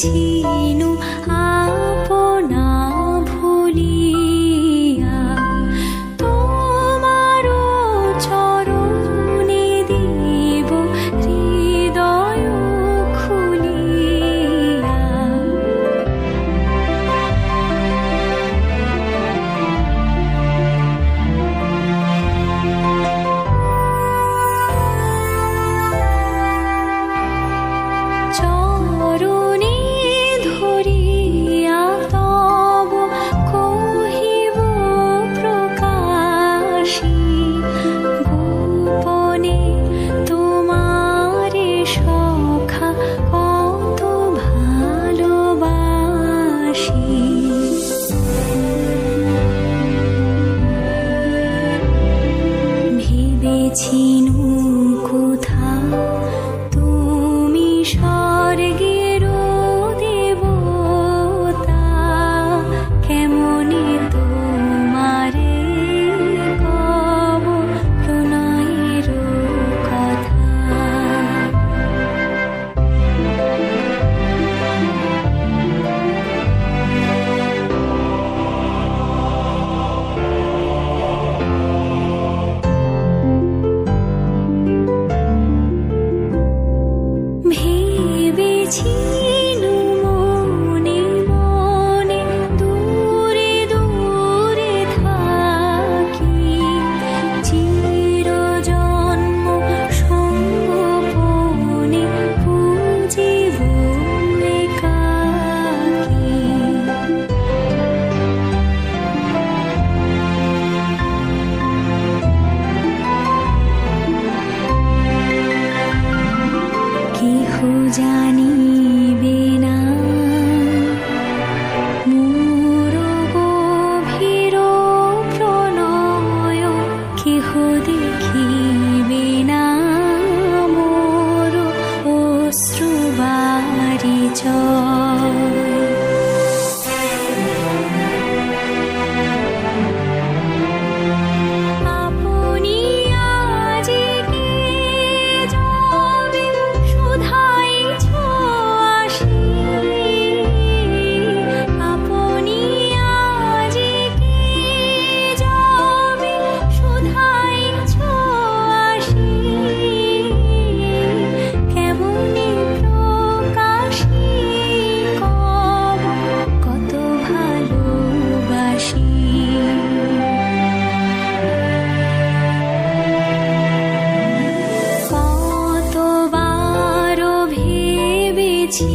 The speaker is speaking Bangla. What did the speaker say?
ছিনু 起怒。জানিবে না মোর গভীর প্রণয় কেহ দেখিবে না মোর অশ্রুবারি চল কতবার ভেবেছি